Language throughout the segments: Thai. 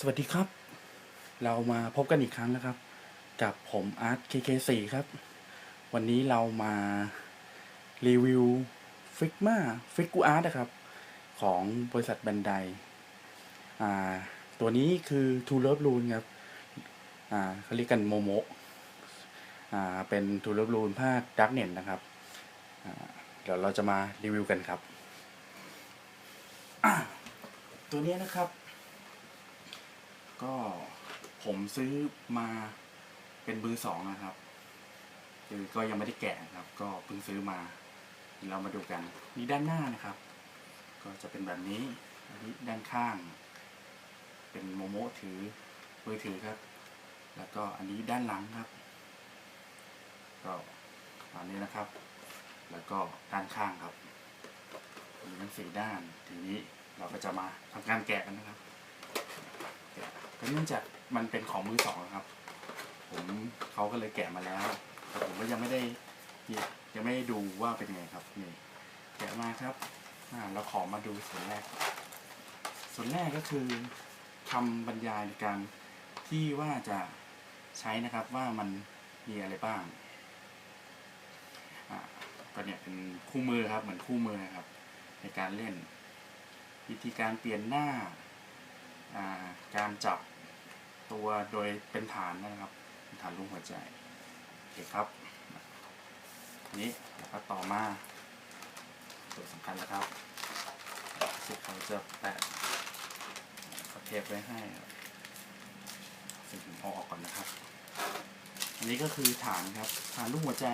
สวัสดีครับ เรามาพบกันอีกครั้งนะครับ กับผมอาร์ต KK4 ครับ วันนี้เรามารีวิวฟิกมาฟิกกูอาร์ตนะครับ ของบริษัทบันไดอ่าตัวนี้คือ True Love Rune ครับอ่าเขาเรียกกันโมโมอ่าเป็น True Love Rune ภาค Darknet นะครับอ่าเดี๋ยวเราจะมารีวิวกันครับ ตัวนี้นะครับ ก็ผมซื้อมาเป็นมือสองนะครับคือก็ยังไม่ได้แกะครับ ก็เพิ่งซื้อมา เรามาดูกันนี่ด้านหน้านะครับ ก็จะเป็นแบบนี้อันนี้ด้านข้าง เป็นโมโมถือมือถือครับ แล้วก็อันนี้ด้านหลังครับ ก็อันนี้นะครับ แล้วก็ด้านข้างครับมีทั้งสี่ด้านทีนี้เราก็จะมาทำการแกะกันนะครับ ก็เนื่องจากมันเป็นของมือสองนะครับ ผมเขาก็เลยแกะมาแล้วแต่ผมก็ยังไม่ได้ยังไม่ได้ดูว่าเป็นไงครับนี่แกะมาครับอ่าเราขอมาดูส่วนแรก ส่วนแรกก็คือคำบรรยายในการที่ว่าจะใช้นะครับว่ามันมีอะไรบ้างอ่าก็เนี่ยเป็นคู่มือครับเหมือนคู่มือครับ ในการเล่น วิธีการเปลี่ยนหน้า การจับตัวโดยเป็นฐานนะครับ ฐานรูปหัวใจโอเคครับนี้แล้วก็ต่อมาตัวสำคัญแล้วครับสุดเขาจะแปะเขาเทปไว้ให้สิ่งผมเอาออกก่อนนะครับ อันนี้ก็คือฐานครับ ฐานรูปหัวใจ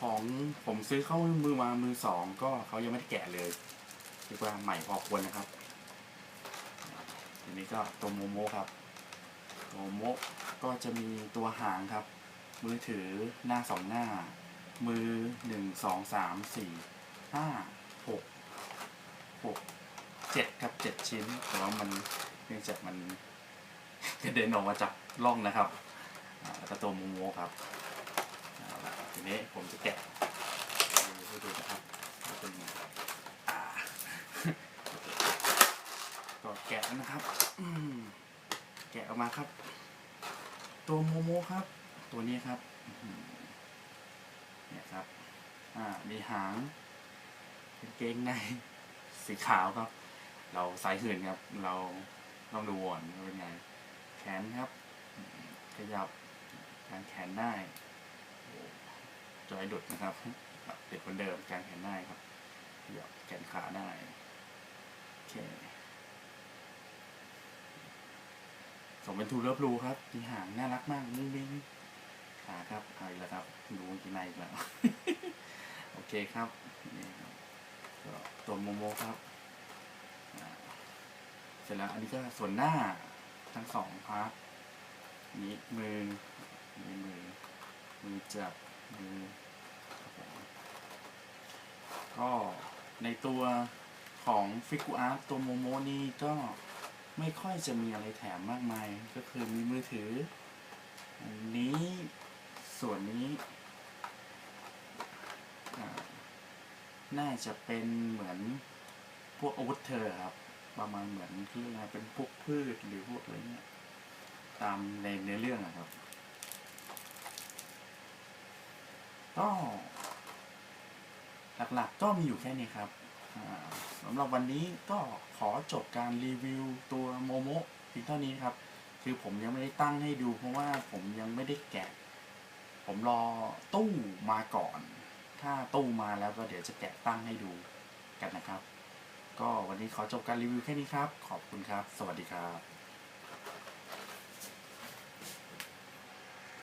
ของผมซื้อเข้ามือมามือสองก็เขายังไม่ได้แกะเลยเรียกว่าใหม่พอควรนะครับ ทีนี้ก็ตัวโมโมครับโมโมก็จะมีตัวหางครับ มือถือหน้าสองหน้า มือหนึ่งสองสามสี่ห้าหกหกเจ็ดครับเจ็ดชิ้น แต่ว่ามันเนื่องจากมันกระเด็นออกมาจากร่องนะครับแล้วก็ตัวโมโมครับทีนี้ผมจะแกะดูให้ดูนะครับเป็นยังไงอ่า ก็แกะแล้วนะครับ อืม แกะออกมาครับ ตัวโมโมครับ ตัวนี้ครับเนี่ยครับ อ่า มีหางเป็นเกงในสีขาวครับ เราสายหื่นครับ เราต้องดูก่อนเป็นไง แขนครับขยับการแขนได้โอ้จอยดุดนะครับติดเหมือนเดิมการแขนได้ครับขยับแขนขาได้โอเค ส มเป็นทูเลิฟรูครับมีหางน่ารักมากมุ้งมิ้งขาครับเอาอีกแล้วครับดูกางเกินในอีกแล้ว โอเคครับนี่ครับก็ตัวโมโมครับเสร็จแล้วอันนี้ก็ส่วนหน้าทั้งสองพาร์ทนี้มือนี่มือมือจับมือก็ในตัวของฟิกูอาร์ตตัวโมโมนี่ก็ ไม่ค่อยจะมีอะไรแถมมากมาย ก็คือมีมือถือ อันนี้ส่วนนี้ น่าจะเป็นเหมือนพวกอาวุธเธอครับ ประมาณเหมือนที่อะไรเป็นพวกพืชหรือพวกอะไรเงี้ย ตามในเนื้อเรื่องอะครับก็หลักๆก็มีอยู่แค่นี้ครับ สำหรับวันนี้ก็ขอจบการรีวิวตัวโมโมเพียงเท่านี้ครับ คือผมยังไม่ได้ตั้งให้ดู เพราะว่าผมยังไม่ได้แกะ ผมรอตู้มาก่อน ถ้าตู้มาแล้วก็เดี๋ยวจะแกะตั้งให้ดูกันนะครับ ก็วันนี้ขอจบการรีวิวแค่นี้ครับ ขอบคุณครับ สวัสดีครับ